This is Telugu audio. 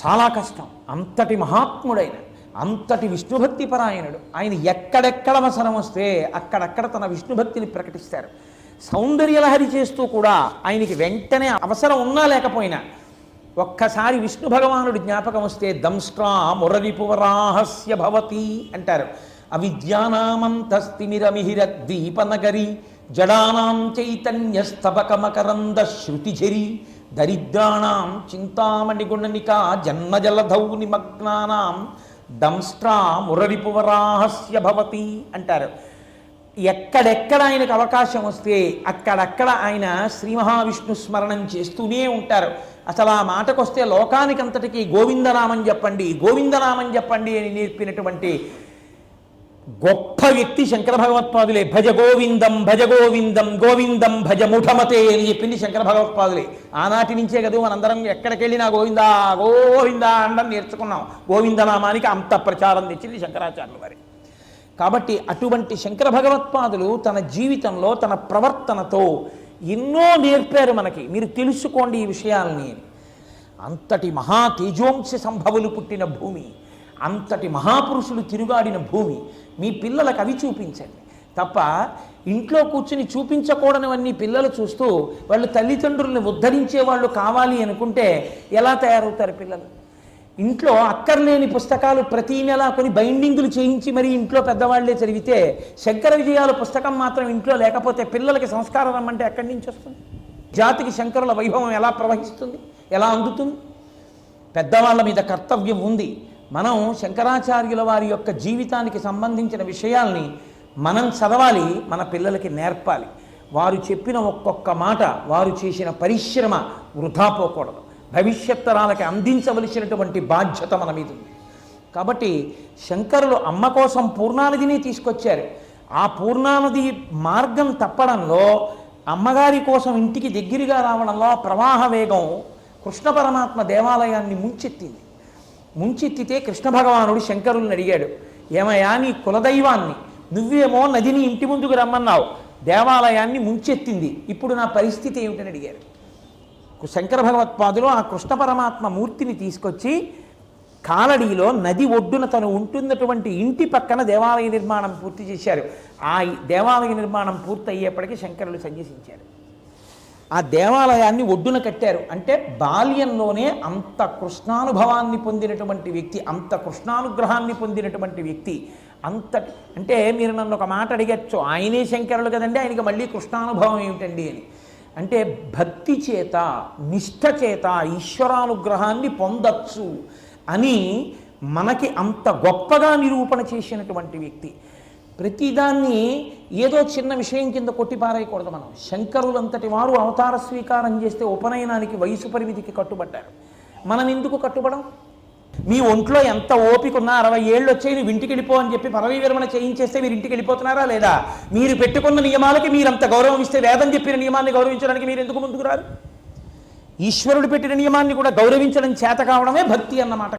చాలా కష్టం. అంతటి మహాత్ముడైన అంతటి విష్ణుభక్తి పరాయణుడు ఆయన ఎక్కడెక్కడ అవసరం వస్తే అక్కడక్కడ తన విష్ణుభక్తిని ప్రకటిస్తారు. సౌందర్యలహరి చేస్తూ కూడా ఆయనకి వెంటనే అవసరం ఉన్నా లేకపోయినా ఒక్కసారి విష్ణు భగవానుడు జ్ఞాపకం వస్తే దంష్ట్రా మురరిపువరాహస్య భవతి అంటారు. అవిద్యానామంతస్తిమిరమిహిర దీపనగరి జడానాం చైతన్య స్తబకమకరంద శృతిఝరి దరిద్రాణం చింతామణి గుణనిక జన్మజలధౌ నిమగ్నానాం దంస్ట్రా మురరిపువరాహస్య భవతి అంటారు. ఎక్కడెక్కడ ఆయనకు అవకాశం వస్తే అక్కడక్కడ ఆయన శ్రీ మహావిష్ణు స్మరణం చేస్తూనే ఉంటారు. అసలు ఆ మాటకొస్తే లోకానికంతటికీ గోవిందనామం చెప్పండి గోవిందనామం చెప్పండి అని నేర్పినటువంటి గొప్ప వ్యక్తి శంకర భగవత్పాదులే భజ గోవిందం భజ గోవిందం గోవిందం భజ ముఠమతే అని చెప్పింది శంకర భగవత్పాదులే ఆనాటి నుంచే కదా మనందరం ఎక్కడికెళ్ళినా గోవిందా గోవిందా అనడం నేర్చుకున్నాం. గోవిందనామానికి అంత ప్రచారం తెచ్చింది శంకరాచార్యుల వారి కాబట్టి అటువంటి శంకర భగవత్పాదులు తన జీవితంలో తన ప్రవర్తనతో ఎన్నో నేర్పారు మనకి. మీరు తెలుసుకోండి ఈ విషయాల్ని. అంతటి మహా తేజోంశ సంభవులు పుట్టిన భూమి. అంతటి మహాపురుషులు తిరుగాడిన భూమి. మీ పిల్లలకు అవి చూపించండి. తప్ప ఇంట్లో కూర్చుని చూపించకూడనివన్నీ పిల్లలు చూస్తూ వాళ్ళు తల్లిదండ్రుల్ని ఉద్ధరించే వాళ్ళు కావాలి అనుకుంటే ఎలా తయారవుతారు పిల్లలు? ఇంట్లో అక్కర్లేని పుస్తకాలు ప్రతి నెల కొన్ని బైండింగులు చేయించి మరీ ఇంట్లో పెద్దవాళ్ళే చదివితే శంకర విజయాల పుస్తకం మాత్రం ఇంట్లో లేకపోతే పిల్లలకి సంస్కారం రమ్మంటే ఎక్కడి నుంచి వస్తుంది? జాతికి శంకరుల వైభవం ఎలా ప్రవహిస్తుంది? ఎలా అందుతుంది? పెద్దవాళ్ళ మీద కర్తవ్యం ఉంది. మనం శంకరాచార్యుల వారి యొక్క జీవితానికి సంబంధించిన విషయాల్ని మనం చదవాలి మన పిల్లలకి నేర్పాలి. వారు చెప్పిన ఒక్కొక్క మాట వారు చేసిన పరిశ్రమ వృధా పోకూడదు భవిష్యత్ తరాలకి అందించవలసినటువంటి బాధ్యత మన మీద ఉంది. కాబట్టి శంకరులు అమ్మ కోసం పూర్ణానదిని తీసుకొచ్చారు. ఆ పూర్ణానది మార్గం తప్పడంలో అమ్మగారి కోసం ఇంటికి దగ్గరగా రావడంలో ఆ ప్రవాహ వేగం కృష్ణ పరమాత్మ దేవాలయాన్ని ముంచెత్తింది. ముంచెత్తితే కృష్ణ భగవానుడు శంకరుల్ని అడిగాడు ఏమయ్యా నీ కులదైవాన్ని? నువ్వేమో నదిని ఇంటి ముందుకు రమ్మన్నావు. దేవాలయాన్ని ముంచెత్తింది. ఇప్పుడు నా పరిస్థితి ఏమిటని అడిగారు. శంకర భగవత్పాదులు ఆ కృష్ణ పరమాత్మ మూర్తిని తీసుకొచ్చి కాలడిలో నది ఒడ్డున తను ఉంటున్నటువంటి ఇంటి పక్కన దేవాలయ నిర్మాణం పూర్తి చేశారు. ఆ దేవాలయ నిర్మాణం పూర్తి అయ్యేప్పటికీ శంకరులు సన్యసించారు. ఆ దేవాలయాన్ని ఒడ్డున కట్టారు. అంటే బాల్యంలోనే అంత కృష్ణానుభవాన్ని పొందినటువంటి వ్యక్తి అంత కృష్ణానుగ్రహాన్ని పొందినటువంటి వ్యక్తి అంత అంటే మీరు నన్ను ఒక మాట అడిగచ్చు ఆయనే శంకరులు కదండి ఆయనకి మళ్ళీ కృష్ణానుభవం ఏమిటండి అని. అంటే భక్తి చేత నిష్ఠ చేత ఈశ్వరానుగ్రహాన్ని పొందచ్చు అని మనకి అంత గొప్పగా నిరూపణ చేసినటువంటి వ్యక్తి. ప్రతిదాన్ని ఏదో చిన్న విషయం కింద కొట్టిపారేయకూడదు మనం. శంకరులంతటి వారు అవతార స్వీకారం చేస్తే ఉపనయనానికి వయసు పరిమితికి కట్టుబడ్డారు. మనం ఎందుకు కట్టుబడం? మీ ఒంట్లో ఎంత ఓపిక ఉన్నా అరవై ఏళ్ళు వచ్చాయి నువ్వు ఇంటికి వెళ్ళిపో అని చెప్పి పదవీ విరమణ చేయించేస్తే మీరు ఇంటికి వెళ్ళిపోతున్నారా లేదా? మీరు పెట్టుకున్న నియమాలకి మీరు అంత గౌరవం ఇస్తే వేదం చెప్పిన నియమాన్ని గౌరవించడానికి మీరు ఎందుకు ముందుకు రారు? ఈశ్వరుడు పెట్టిన నియమాన్ని కూడా గౌరవించడం చేత కావడమే భక్తి అన్నమాట